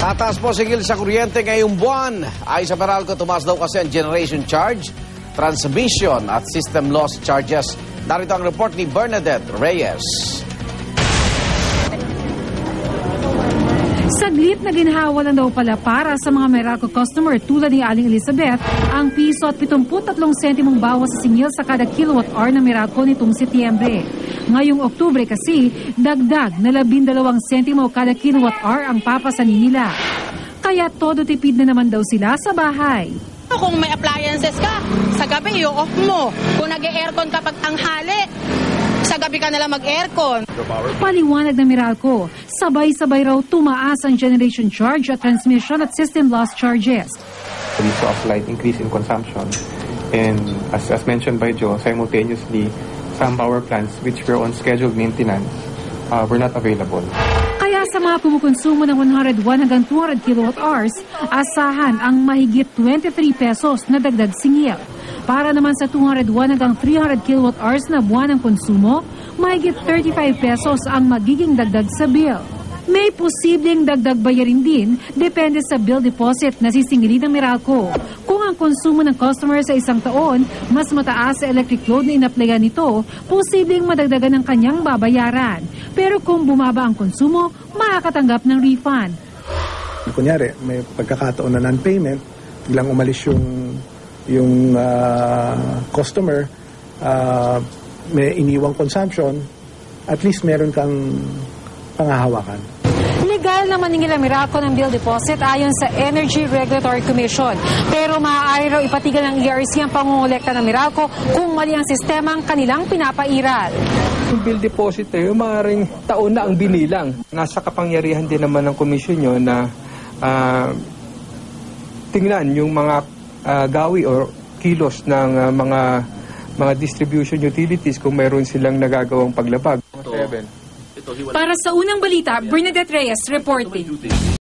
Tataas po sigil sa kuryente ngayong buwan. Ay sa Meralco, tumaas daw kasi ang generation charge, transmission at system loss charges. Narito ang report ni Bernadette Reyes. Saglit na ginhawa lang daw pala para sa mga Meralco customer tulad ni Aling Elizabeth ang piso at 73 sentimong bawas sa singil sa kada kilowatt hour ng Meralco nitong Setyembre. Ngayong Oktubre kasi, dagdag na 12 sentimo kada kilowatt hour ang papasanin nila. Kaya todo tipid na naman daw sila sa bahay. Kung may appliances ka, sa gabi i-off mo. Kung nag-aircon ka pag tanghali, sa gabi ka nalang mag-aircon. Paliwanag ng Meralco, sabay-sabay raw tumaas ang generation charge at transmission at system loss charges. We saw a slight increase in consumption. And as, as mentioned by Joe, simultaneously, some power plants which were on scheduled maintenance uh, were not available. Kaya sa mga kumukonsumo ng 101 hanggang 200 kilowatt hours, asahan ang mahigit 23 pesos na dagdag singil. Para naman sa 201 hanggang 300 kilowatt hours na buwan ng konsumo, mahigit 35 pesos ang magiging dagdag sa bill. May posibleng dagdag bayarin din depende sa bill deposit na sisingilin ng Meralco. Kung ang konsumo ng customer sa isang taon mas mataas sa electric load na inaplayan nito, posibleng madagdagan ng kanyang babayaran. Pero kung bumaba ang konsumo, makakatanggap ng refund. Kunyari, may pagkakataon na non-payment, biglang umalis yung yung ah, customer, ah, may iniwang consumption, at least meron kang pangahawakan. Legal naman nila Meralco ng bill deposit ayon sa Energy Regulatory Commission. Pero maaari raw ipatigil ng ERC ang pangungulekta ng Meralco kung mali ang sistemang kanilang pinapairal. Yung bill deposit na yun, maaaring taon na ang binilang. Nasa kapangyarihan din naman ng komisyon nyo na ah, tingnan yung mga ah, gawi or kilos ng ah, mga mga distribution utilities kung mayroon silang nagagawang paglabag. Seven. Para sa unang balita, Bernadette Reyes reporting.